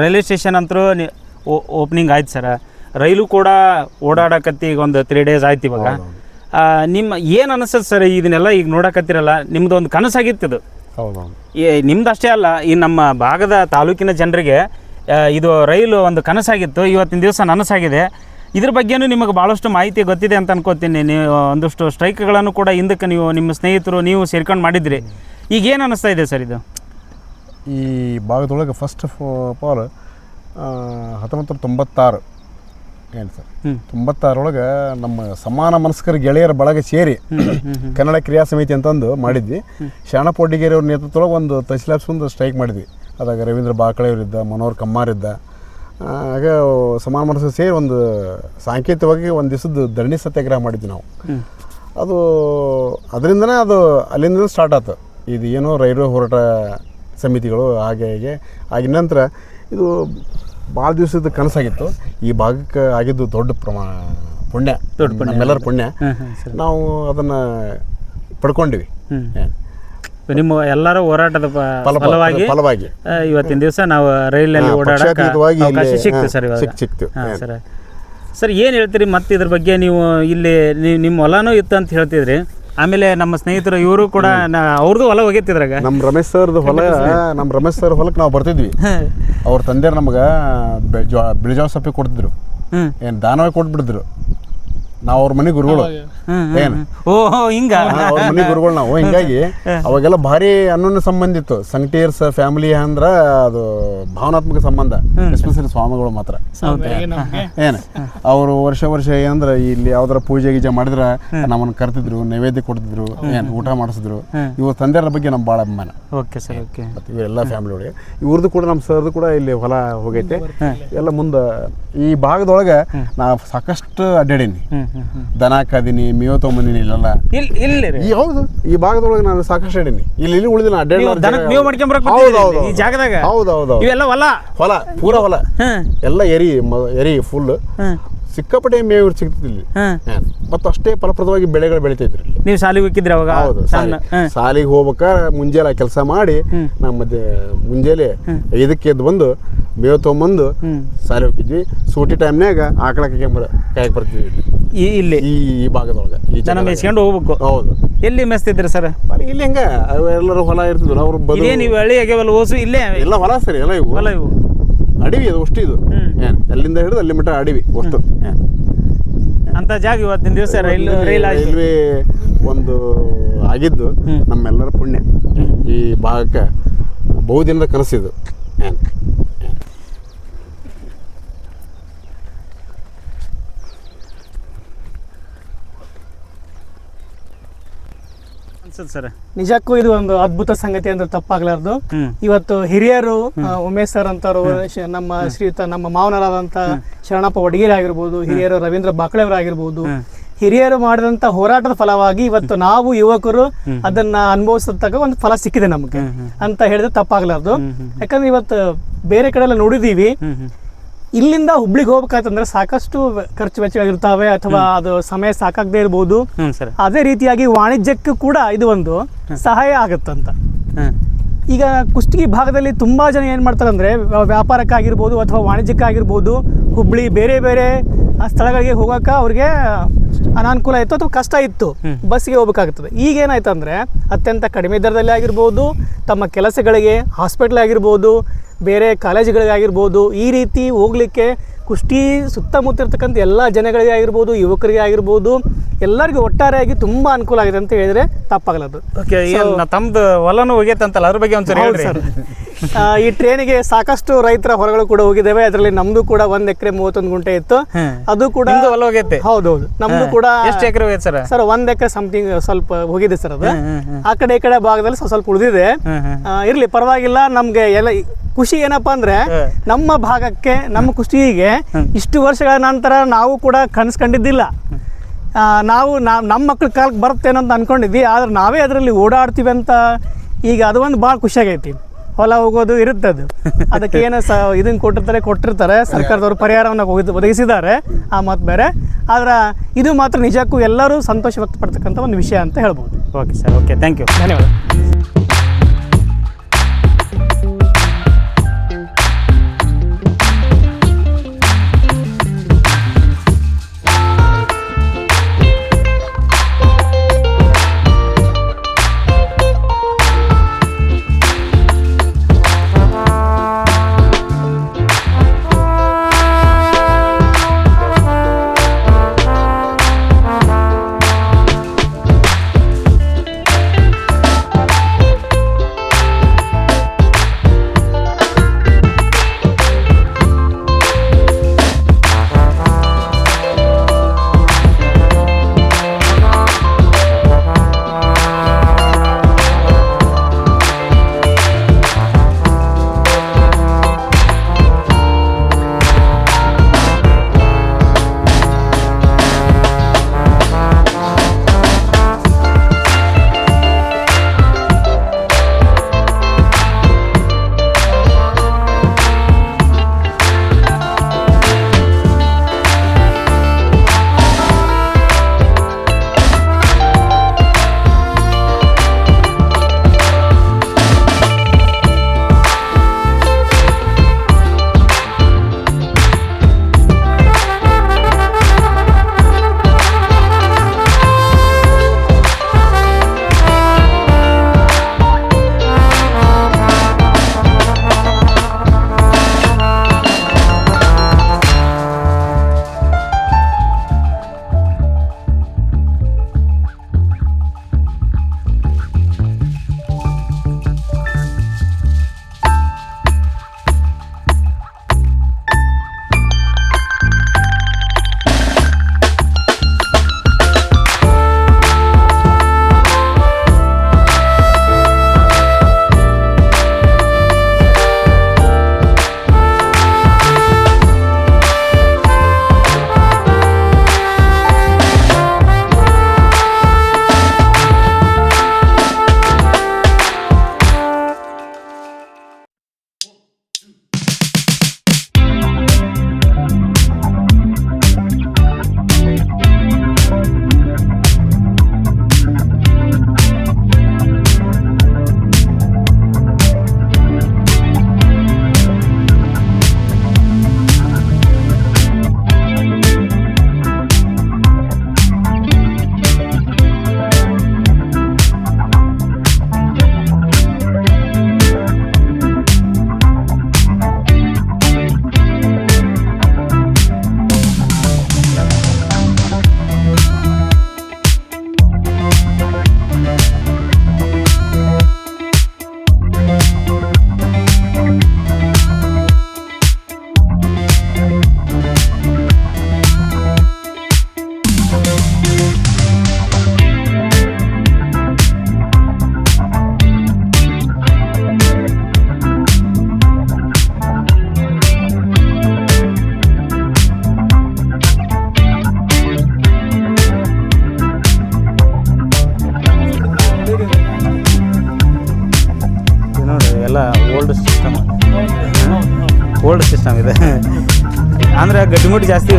Railway station ಅಂತರೂ opening ಆಯ್ತು sir. ರೈಲು ಕೂಡ ಓಡಾಡಕತ್ತಿ ಈಗ ಒಂದು ತ್ರೀ ಡೇಸ್ ಆಯ್ತು ಇವಾಗ. ನಿಮ್ಮ ಏನು ಅನಿಸ್ತದೆ ಸರ್ ಇದನ್ನೆಲ್ಲ ಈಗ ನೋಡಕತ್ತಿರಲ್ಲ? ನಿಮ್ದು ಒಂದು ಕನಸಾಗಿತ್ತು ಇದು. ನಿಮ್ದು ಅಷ್ಟೇ ಅಲ್ಲ ಈ ನಮ್ಮ ಭಾಗದ ತಾಲೂಕಿನ ಜನರಿಗೆ ಇದು ರೈಲು ಒಂದು ಕನಸಾಗಿತ್ತು. ಇವತ್ತಿನ ದಿವಸ ನನಸಾಗಿದೆ. ಇದ್ರ ಬಗ್ಗೆನೂ ನಿಮಗೆ ಭಾಳಷ್ಟು ಮಾಹಿತಿ ಗೊತ್ತಿದೆ ಅಂತ ಅನ್ಕೋತೀನಿ. ನೀವು ಒಂದಷ್ಟು ಸ್ಟ್ರೈಕ್ಗಳನ್ನು ಕೂಡ ಹಿಂದಕ್ಕೆ ನೀವು ನಿಮ್ಮ ಸ್ನೇಹಿತರು ನೀವು ಸೇರ್ಕೊಂಡು ಮಾಡಿದ್ರಿ. ಈಗ ಏನು ಅನ್ನಿಸ್ತಾ ಇದೆ ಸರ್ ಇದು? ಈ ಭಾಗದೊಳಗೆ ಫಸ್ಟ್ ಆಫ್ ಆಲ್ ಹತ್ತೊಂಬತ್ತು ನೂರ ತೊಂಬತ್ತಾರು. ಏನು ಸರ್? ತೊಂಬತ್ತಾರೊಳಗೆ ನಮ್ಮ ಸಮಾನ ಮನಸ್ಕರ ಗೆಳೆಯರ ಬಳಗ ಸೇರಿ ಕನ್ನಡ ಕ್ರಿಯಾ ಸಮಿತಿ ಅಂತಂದು ಮಾಡಿದ್ವಿ. ಶರಣಪ್ಪ ಒಡ್ಡಿಗೇರಿ ಅವ್ರ ನೇತೃತ್ವದೊಳಗೆ ಒಂದು ತಹಸೀಲ್ದಾರ್ ಒಂದು ಸ್ಟ್ರೈಕ್ ಮಾಡಿದ್ವಿ. ಅದಾಗ ರವೀಂದ್ರ ಬಾಕಳೆಯವರಿದ್ದ ಮನೋಹರ್ ಕಮ್ಮಾರಿದ್ದ ಇದ್ದ. ಆಗ ಸಮಾನ ಮನಸ್ಸು ಸೇರಿ ಒಂದು ಸಾಂಕೇತಿಕವಾಗಿ ಒಂದು ದಿವಸದ ಧರಣಿ ಸತ್ಯಾಗ್ರಹ ಮಾಡಿದ್ವಿ ನಾವು. ಅದು ಅದರಿಂದನೇ ಅದು ಅಲ್ಲಿಂದ ಸ್ಟಾರ್ಟ್ ಆಯ್ತು ಇದು ಏನೋ ರೈಲ್ವೆ ಹೋರಾಟ ಸಮಿತಿಗಳು ಹಾಗೆ ಹೀಗೆ. ಆಗಿನ ನಂತರ ಇದು ಭಾಳ ದಿವಸದ ಕನಸಾಗಿತ್ತು. ಈ ಭಾಗಕ್ಕೆ ಆಗಿದ್ದು ದೊಡ್ಡ ಪ್ರಮಾಣ ಪುಣ್ಯ. ದೊಡ್ಡ ಪುಣ್ಯ. ನಮ್ಮೆಲ್ಲರ ಪುಣ್ಯ. ನಾವು ಅದನ್ನು ಪಡ್ಕೊಂಡಿವಿ? ನಿಮ್ಮ ಎಲ್ಲರ ಹೋರಾಟದ ಫಲ ಫಲವಾಗಿ. ಫಲವಾಗಿ ಇವತ್ತಿನ ದಿವಸ ನಾವು ರೈಲಲ್ಲಿ ಹಾ, ಓಡಾಡಕ್ಕೆ ಸಿಕ್ತು ಸರ್ ಇವಾಗ. ಸಿಕ್- ಸಿಕ್ತು. ಸರ್. ಸರ್ ಏನು ಹೇಳ್ತೀರಿ ಮತ್ತೆ ಇದ್ರ ಬಗ್ಗೆ ನೀವು ಇಲ್ಲಿ ನಿಮ್ಮ ಹೊಲನೂ ಇತ್ತು ಅಂತ ಹೇಳ್ತಿದ್ರಿ. ಆಮೇಲೆ ನಮ್ಮ ಸ್ನೇಹಿತರು ಇವರು ಕೂಡ ಅವ್ರದ್ದು ಹೊಲ ಹೋಗೈತಿದ್ರಾಗ ನಮ್ಮ ರಮೇಶ್ ಸರ್ದು ಹೊಲ ನಮ್ಮ ರಮೇಶ್ ಸರ್ ಹೊಲಕ್ಕೆ ನಾವು ಬರ್ತಿದ್ವಿ. ಅವ್ರ ತಂದೆ ನಮ್ಗೆ ಬಿಳಿಜಾವ ಸಪ್ಪೆ ಕೊಡ್ತಿದ್ರು. ಏನು ದಾನವಾಗಿ ಕೊಟ್ಬಿಟ್ಟಿದ್ರು ನಾವು ಅವ್ರ ಮನೆ ಗುರುಗಳು. ಏನು? ಓಹೋ ಹಿಂಗ. ಅವ್ರ ಮನೆ ಗುರುಗಳು ನಾವು. ಹಿಂಗಾಗಿ ಅವಾಗೆಲ್ಲ ಭಾರಿ ಅನ್ನೋನ್ ಸಂಬಂಧ ಇತ್ತು. ಸಂಕಟೀರ್ಸ್ ಫ್ಯಾಮಿಲಿ ಅಂದ್ರ ಅದು ಭಾವನಾತ್ಮಕ ಸಂಬಂಧ. ಎಸ್ಪೆಷಲಿ ಸ್ವಾಮಿಗಳು ಮಾತ್ರ. ಏನು? ಅವರು ವರ್ಷ ವರ್ಷ ಏನಂದ್ರ ಇಲ್ಲಿ ಯಾವ್ದಾರ ಪೂಜೆ ಗೀಜೆ ಮಾಡಿದ್ರ ನಮ್ಮನ್ನ ಕರ್ತಿದ್ರು ನೈವೇದ್ಯ ಕೊಡ್ತಿದ್ರು ಏನು ಊಟ ಮಾಡಿಸಿದ್ರು. ಇವ್ರ ತಂದೆಯರ ಬಗ್ಗೆ ನಮ್ಗೆ ಭಾಳ ಅಭಿಮಾನ. Okay sir okay. ಇವೆಲ್ಲ ಫ್ಯಾಮಿಲಿ ಒಳಗೆ ಇವ್ರದ್ದು ಕೂಡ ನಮ್ಮ ಸರ್ದು ಕೂಡ ಇಲ್ಲಿ ಹೊಲ ಹೋಗೈತೆ. ಎಲ್ಲ ಮುಂದೆ ಈ ಭಾಗದೊಳಗೆ ನಾ ಸಾಕಷ್ಟು ಅಡ್ಡಾಡೀನಿ ದನ ಕದಿನಿ ಮೇವು ತೊಗೊಂಬಂದಿನಿ ಇಲ್ಲೆಲ್ಲ. ಇಲ್ಲಿ ಇಲ್ಲಿ ಈ ಹೌದು ಈ ಭಾಗದೊಳಗೆ ನಾನು ಸಾಕಷ್ಟು ಹೇಳಿನಿ. ಇಲ್ಲಿ ಇಲ್ಲಿ ಉಳಿದಿಲ್ಲ ನೀವು ದನಕ್ಕೆ ಮೇವು ಹೌದು ಈ ಜಾಗದಾಗ? ಹೌದು ಹೌದು ಇವೆಲ್ಲ ಹೊಲ? ಹೊಲ ಪೂರ ಹೊಲ. ಎಲ್ಲ ಎರಿ ಎರಿ ಫುಲ್ ಸಿಕ್ಕಾಪಟ್ಟೆ ಮೇವು ಸಿಗ್ತಿದ್ಲಿ ಇಲ್ಲಿ ಹ್ಮ್ ಅಷ್ಟೇ ಫಲಪ್ರದವಾಗಿ ಬೆಳೆಗಳು ಬೆಳಿತಾ ಇದ್ರಿ ನೀವು ಶಾಲೆಗೆ ಹೋಗಿದ್ರಿ ಅವಾಗ? ಹೌದು ಶಾಲೆಗೆ ಸಾಲಿಗೆ ಮುಂಜಾನೆ ಕೆಲಸ ಮಾಡಿ ಹ್ಮ್. ನಮ್ಮ ಮಧ್ಯೆ ಮುಂಜಾನೆ ಐದಕ್ಕೆ ಎದ್ದು ಬಂದು ಮೇವು ತೊಗೊಂಬಂದು ಶಾಲೆ ಹೋಗಿದ್ವಿ. ಸೂಟಿ ಟೈಮ್ನಾಗ ಆಕಳ ಕೆಂಬರ ಕಾಯಕ್ ಬರ್ತಿದ್ವಿ ಈ ಇಲ್ಲಿ? ಈ ಈ ಭಾಗದೊಳಗೆ ಈ ಜನ ಮೇಸ್ಕೊಂಡು ಹೋಗ್ಬೇಕು. ಹೌದು. ಎಲ್ಲಿ ಮೆಸ್ತಿದ್ರಿ ಸರ್ ಇಲ್ಲಿ ಹೆಂಗ? ಎಲ್ಲರೂ ಹೊಲ ಇರ್ತಿದ್ರು ಅವ್ರು ಬದು ಇದೇ ನೀವು ಹಳ್ಳಿ ಆಗ್ಯಾವಲ್ಲ ಓಸು ಇಲ್ಲೇ? ಎಲ್ಲ ಹೊಲ ಸರಿ ಎಲ್ಲ ಇವು. ಹೊಲ ಇವು. ಅಡವಿ ಅದು ಅಷ್ಟು ಇದು. ಏನ್ ಅಲ್ಲಿಂದ ಹಿಡಿದು ಅಲ್ಲಿ ಮಟ್ಟ ಆಡಿವಿ ವಸ್ತು ಏನ್. ಅಂತ ಜಾಗ ಇವತ್ತಿನ ದಿವಸ ರೈಲು ರೈಲ್ವೆ ಒಂದು ಆಗಿದ್ದು ನಮ್ಮೆಲ್ಲರ ಪುಣ್ಯ. ಈ ಭಾಗಕ್ಕೆ ಬಹುದಿನದ ಕನಸಿದು. ಏನ್ ಅನ್ಸುತ್ತೆ ಸರ್. ನಿಜಕ್ಕೂ ಇದು ಒಂದು ಅದ್ಭುತ ಸಂಗತಿ ಅಂದ್ರೆ ತಪ್ಪಾಗ್ಲಾರ್ದು. ಇವತ್ತು ಹಿರಿಯರು ಉಮೇಶ್ ಸರ್ ಅಂತವರು ನಮ್ಮ ಶ್ರೀಯುತ ನಮ್ಮ ಮಾವನರಾದಂತ ಶರಣಪ್ಪ ಒಡಗೇರಿ ಆಗಿರ್ಬೋದು ಹಿರಿಯರು ರವೀಂದ್ರ ಬಾಕಳೆಯವರು ಆಗಿರ್ಬೋದು ಹಿರಿಯರು ಮಾಡಿದಂತ ಹೋರಾಟದ ಫಲವಾಗಿ ಇವತ್ತು ನಾವು ಯುವಕರು ಅದನ್ನ ಅನುಭವಿಸತಕ್ಕ ಒಂದು ಫಲ ಸಿಕ್ಕಿದೆ ನಮಗೆ ಅಂತ ಹೇಳಿದ್ರೆ ತಪ್ಪಾಗ್ಲಾರ್ದು. ಯಾಕಂದ್ರೆ ಇವತ್ತು ಬೇರೆ ಕಡೆ ಎಲ್ಲ ನೋಡಿದೀವಿ ಇಲ್ಲಿಂದ ಹುಬ್ಳಿಗೆ ಹೋಗ್ಬೇಕಾಯ್ತಂದ್ರೆ ಸಾಕಷ್ಟು ಖರ್ಚು ವೆಚ್ಚಗಳಿರ್ತಾವೆ ಅಥವಾ ಅದು ಸಮಯ ಸಾಕಾಗದೇ ಹ್ಞೂ ಸರ್. ಅದೇ ರೀತಿಯಾಗಿ ವಾಣಿಜ್ಯಕ್ಕೂ ಕೂಡ ಇದು ಒಂದು ಸಹಾಯ ಆಗುತ್ತಂತ. ಈಗ ಕುಷ್ಟಗಿ ಭಾಗದಲ್ಲಿ ತುಂಬಾ ಜನ ಏನು ಮಾಡ್ತಾರೆ ಅಂದರೆ ವ್ಯಾಪಾರಕ್ಕಾಗಿರ್ಬೋದು ಅಥವಾ ವಾಣಿಜ್ಯಕ್ಕಾಗಿರ್ಬೋದು ಹುಬ್ಳಿ ಬೇರೆ ಬೇರೆ ಆ ಸ್ಥಳಗಳಿಗೆ ಹೋಗೋಕೆ ಅವ್ರಿಗೆ ಅನಾನುಕೂಲ ಇತ್ತು ಅಥವಾ ಕಷ್ಟ ಇತ್ತು. ಬಸ್ಸಿಗೆ ಹೋಗ್ಬೇಕಾಗ್ತದೆ. ಈಗ ಏನಾಯ್ತು ಅಂದರೆ ಅತ್ಯಂತ ಕಡಿಮೆ ದರದಲ್ಲಿ ಆಗಿರ್ಬೋದು ತಮ್ಮ ಕೆಲಸಗಳಿಗೆ ಹಾಸ್ಪಿಟ್ಲ್ ಆಗಿರ್ಬೋದು ಬೇರೆ ಕಾಲೇಜುಗಳಿಗಾಗಿರ್ಬೋದು ಈ ರೀತಿ ಹೋಗ್ಲಿಕ್ಕೆ ಕುಷ್ಟಿ ಸುತ್ತಮುತ್ತ ಇರ್ತಕ್ಕಂಥ ಎಲ್ಲ ಜನಗಳಿಗೆ ಆಗಿರ್ಬೋದು ಯುವಕರಿಗೆ ಆಗಿರ್ಬೋದು ಎಲ್ಲರಿಗೂ ಒಟ್ಟಾರೆಯಾಗಿ ತುಂಬ ಅನುಕೂಲ ಆಗಿದೆ ಅಂತ ಹೇಳಿದ್ರೆ ತಪ್ಪಾಗಲದು ಓಕೆ ತಮ್ಮದು ಹೊಲನೂ ಹೋಗೈತಂತಲ್ಲ ಅದ್ರ ಬಗ್ಗೆ ಒಂದ್ಸರಿ ಸರ್. ಈ ಟ್ರೈನಿಗೆ ಸಾಕಷ್ಟು ರೈತರ ಹೊರಗಳು ಕೂಡ ಹೋಗಿದ್ದೇವೆ. ಅದರಲ್ಲಿ ನಮ್ದು ಕೂಡ ಒಂದ್ ಎಕರೆ ಮೂವತ್ತೊಂದು ಗುಂಟೆ ಇತ್ತು. ಅದು ಕೂಡ ಹೋಗೈತೆ. ಹೌದೌದು. ನಮ್ದು ಕೂಡ ಎಷ್ಟು ಎಕರೆ ಹೋಗೈತೆ ಸರ್? ಸರ್ ಒಂದ್ ಎಕರೆ ಸಮಥಿಂಗ್ ಸ್ವಲ್ಪ ಹೋಗಿದೆ ಸರ್ ಅದು. ಆ ಕಡೆ ಈ ಕಡೆ ಭಾಗದಲ್ಲಿ ಸ್ವಲ್ಪ ಸ್ವಲ್ಪ ಉಳಿದಿದೆ. ಇರ್ಲಿ ಪರವಾಗಿಲ್ಲ ನಮ್ಗೆ ಎಲ್ಲ ಖುಷಿ ಏನಪ್ಪಾ ಅಂದ್ರೆ ನಮ್ಮ ಭಾಗಕ್ಕೆ ನಮ್ಮ ಖುಷಿಗೆ ಇಷ್ಟು ವರ್ಷಗಳ ನಂತರ ನಾವು ಕೂಡ ಕನಸು ಕಂಡಿದ್ದಿಲ್ಲ. ಆ, ನಾವು ನಮ್ಮ ಮಕ್ಳ ಕಾಲಕ್ಕೆ ಬರುತ್ತೇನಂತ ಅಂತ ಅನ್ಕೊಂಡಿದ್ವಿ. ಆದ್ರೆ ನಾವೇ ಅದರಲ್ಲಿ ಓಡಾಡ್ತೀವಿ ಅಂತ ಈಗ ಅದು ಒಂದು ಭಾಳ ಖುಷಿಯಾಗೈತಿ ಹೊಲ ಹೋಗೋದು ಇರುತ್ತೆ ಅದು ಅದಕ್ಕೆ ಏನು ಸ ಇದನ್ನು ಕೊಟ್ಟಿರ್ತಾರೆ ಕೊಟ್ಟಿರ್ತಾರೆ. ಸರ್ಕಾರದವರು ಪರಿಹಾರವನ್ನು ಒದಗಿ- ಒದಗಿಸಿದ್ದಾರೆ. ಆ ಮಾತು ಬೇರೆ. ಆದ್ರೆ ಇದು ಮಾತ್ರ ನಿಜಕ್ಕೂ ಎಲ್ಲರೂ ಸಂತೋಷ ವ್ಯಕ್ತಪಡ್ತಕ್ಕಂಥ ಒಂದು ವಿಷಯ ಅಂತ ಹೇಳ್ಬೋದು. Okay sir okay thank you ಧನ್ಯವಾದ. ಓಲ್ಡ್ ಸಿಸ್ಟಮ್ ಇದೆ. ಅಂದರೆ ಗಟ್ಟಿಮುಟ್ಟು ಜಾಸ್ತಿ